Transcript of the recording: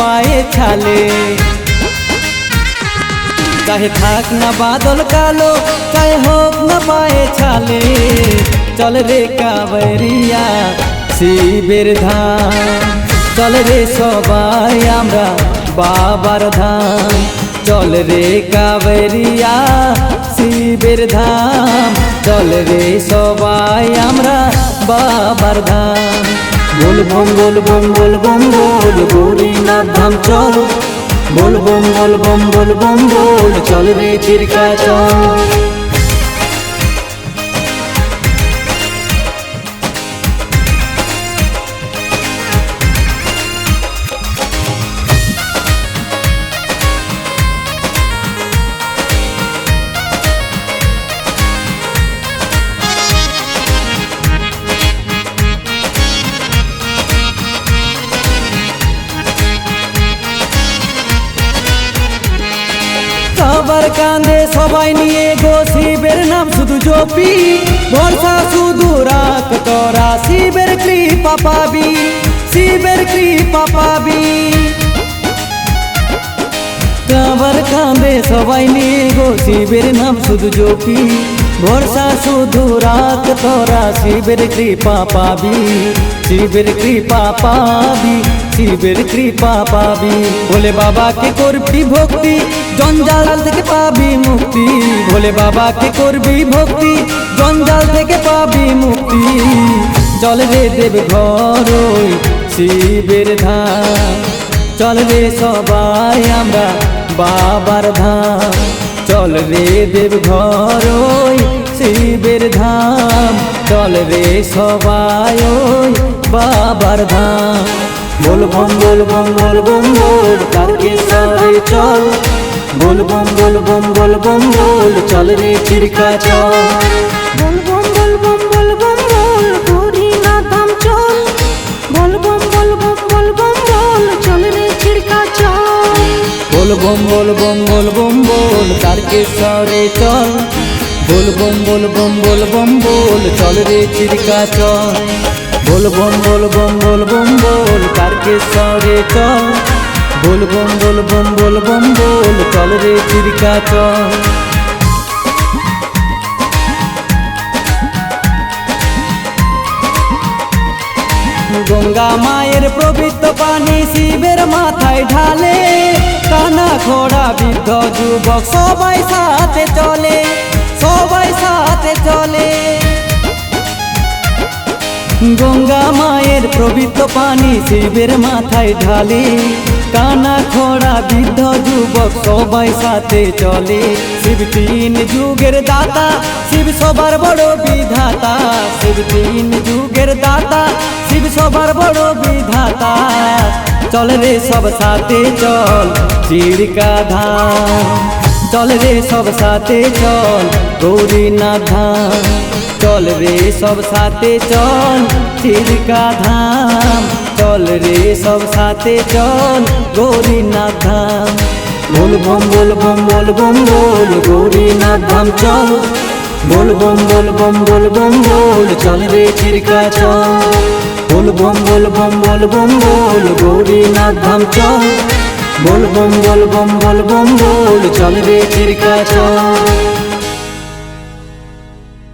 পায়ে ছালে। চাহে থাক না বাদল কালো চাই হোক না পায়ে ছালে। চল রে কাবরিয়া, শিবের ধাম। চল রে সবাই আমরা বাবার ধাম। চল রে কাবরিয়া, শিবের ধাম। চল রে সবাই আমরা বাবার ধাম। বল বম বল বম বল বম, বল গৌরীনাথ ধাম, চল। বল বম বল বম বল বম, বল, চল রে চিরকা চল। সবার কান্দে সবাই নিয়ে গো শিবের নাম শুধু জপি ভরসা শুধু রাখ তোরা শিবের কৃপা পাবি শিবের কৃপা পাবি সবার কান্দে সবাই নিয়ে গো শিবের নাম শুধু জপি ভরসা শুধু রাখ তোরা শিবের কৃপা পাবি, শিবের কৃপা পাবি, শিবের কৃপা পাবি। বলে বাবাকে করবি ভক্তি, জঞ্জাল থেকে পাবি মুক্তি। বলে বাবাকে করবি ভক্তি, জঞ্জাল থেকে পাবি মুক্তি। চল রে দেব ঘর শিবের ধাম চল রে সবাই আমরা বাবার ধাম চল রে দেব ঘর ওই শিবের ধাম চল রে সবাই ওই বাবার ধাম বল বম বল বম বল বম বল কাকে সরে চল বল বম বল বম বল বম বল চল রে চিরকা চল বল বম বল বম বল বম বল গৌরীনাথ ধাম চল বল বম বল বম বল বম বল চল রে ছিড়কা চল বল বম বল বম বল বম কারকে সরে চল। বল বম বল বম বল বম বল চল রে চিরকা চল বল বম বল বম বল বম বল কারকে সরে চল। বল বম বল বম বল বম বল চল রে চিরকা চল গঙ্গা মায়ের পবিত্র পানি শিবের মাথায় ঢালে ঘোড়া বৃদ্ধ যুবক সবাই সাথে চলে, সবাই সাথে চলে। গঙ্গা মায়ের পবিত্র পানি শিবের মাথায় ঢালে, কানা খোড়া বৃদ্ধ যুবক সবাই সাথে চলে। শিব তিন যুগের দাতা, শিব সবার বড় বিধাতা। শিব তিন যুগের দাতা, শিব সবার বড় বিধাতা। চল রে সব সাথে চল, চিড়কা ধাম। চল রে সব সাথে চল, গৌরীনাথ ধাম। চল রে সব সাথে চল চিরকা ধাম। চল রে সব সাথে চল, গৌরীনাথ ধাম। বল বম বল বম বল বম বল, গৌরীনাথ ধাম। চল। বল বম বল বম বল বম, বল, চল রে চিরকা চল। বল বম বল বম বল বম, বল, গৌরীনাথ ধাম চল। বল বম বল বম বল বম, বল, চল রে চিরকা চল।